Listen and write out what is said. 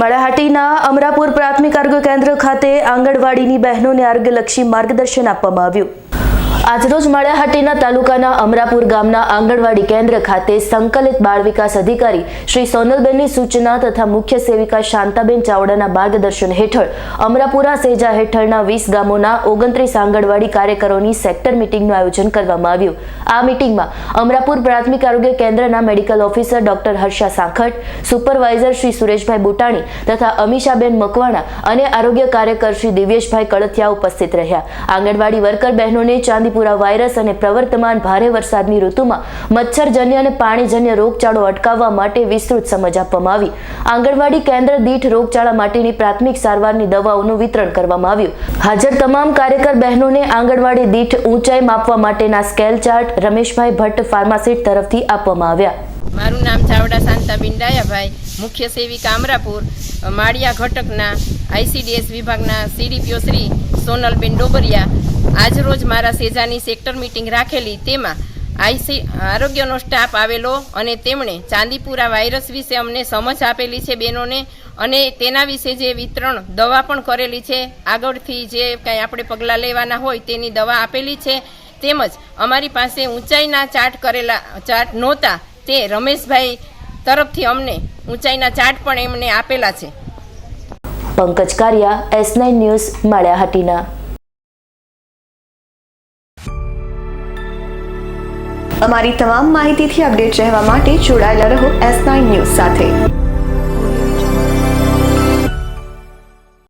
માળાહાટીના અમરાપુર પ્રાથમિક આરોગ્ય કેન્દ્ર ખાતે આંગણવાડીની બહેનોને આરોગ્યલક્ષી માર્ગદર્શન આપવામાં આવ્યું. આજરોજ માળિયાહાટીના તાલુકાના અમરાપુર ગામના આંગણવાડી કેન્દ્ર ખાતે સંકલિત બાળ વિકાસ અધિકારી શ્રી સોનલબેનની સૂચના તથા મુખ્ય સેવિકા શાંતાબેન ચાવડાના માર્ગદર્શન હેઠળ અમરાપુરા સેજા હેઠળના વીસ ગામોના ઓગણત્રીસ આંગણવાડી કાર્યકરોની સેક્ટર મિટિંગનું આયોજન કરવામાં આવ્યું. આ મિટિંગમાં અમરાપુર પ્રાથમિક આરોગ્ય કેન્દ્રના medical officer doctor Harsha Sankhat supervisor Shri Sureshbhai Butani તથા અમીષાબેન મકવાણા અને આરોગ્ય કાર્યકર શ્રી દિવ્યેશભાઈ કળથિયા ઉપસ્થિત રહ્યા. આંગણવાડી વર્કર બહેનોને ચાંદીપુરા વાયરસ અને પ્રવર્તમાન ભારે વરસાદની ઋતુમાં મચ્છરજન્ય અને પાણીજન્ય રોગચાળો અટકાવવા માટે વિસ્તૃત સમજ આપવામાં આવી. આંગણવાડી કેન્દ્ર દીઠ રોગચાળા માટેની પ્રાથમિક સારવારની દવાઓનું વિતરણ કરવામાં આવ્યું. હાજર તમામ કાર્યકર બહેનોને આંગણવાડી દીઠ ઊંચાઈ માપવા માટેના scale chart Rameshbhai Bhatt pharmacist તરફથી આપવામાં આવ્યા. મારું નામ ચાવડા શાંતાબેન ડાયાભાઈ, મુખ્ય સેવિકા અમરાપુર, માળિયા ઘટકના, આઈસીડીએસ વિભાગના સીડીપીઓ શ્રી સોનલબેન ડોબરિયા આજરોજ મારા સેજાની સેક્ટર મિટિંગ રાખેલી. તેમાં આઈસી આરોગ્યનો સ્ટાફ આવેલો અને તેમણે ચાંદીપુરા વાયરસ વિશે અમને સમજ આપેલી છે બહેનોને અને તેના વિશે જે વિતરણ દવા પણ કરેલી છે. આગળથી જે કાંઈ આપણે પગલાં લેવાના હોય તેની દવા આપેલી છે. તેમજ અમારી પાસે ઊંચાઈના ચાર્ટ કરેલા ચાર્ટ નહોતા. તે રમેશભાઈ તરફથી અમને ઊંચાઈના ચાર્ટ પણ એમને આપેલા છે. Pankaj Kariya, S nine news, Maliyahatina. અમારી તમામ માહિતીથી અપડેટ રહેવા માટે જોડાયેલા રહો એસ નાઇન ન્યૂઝ સાથે.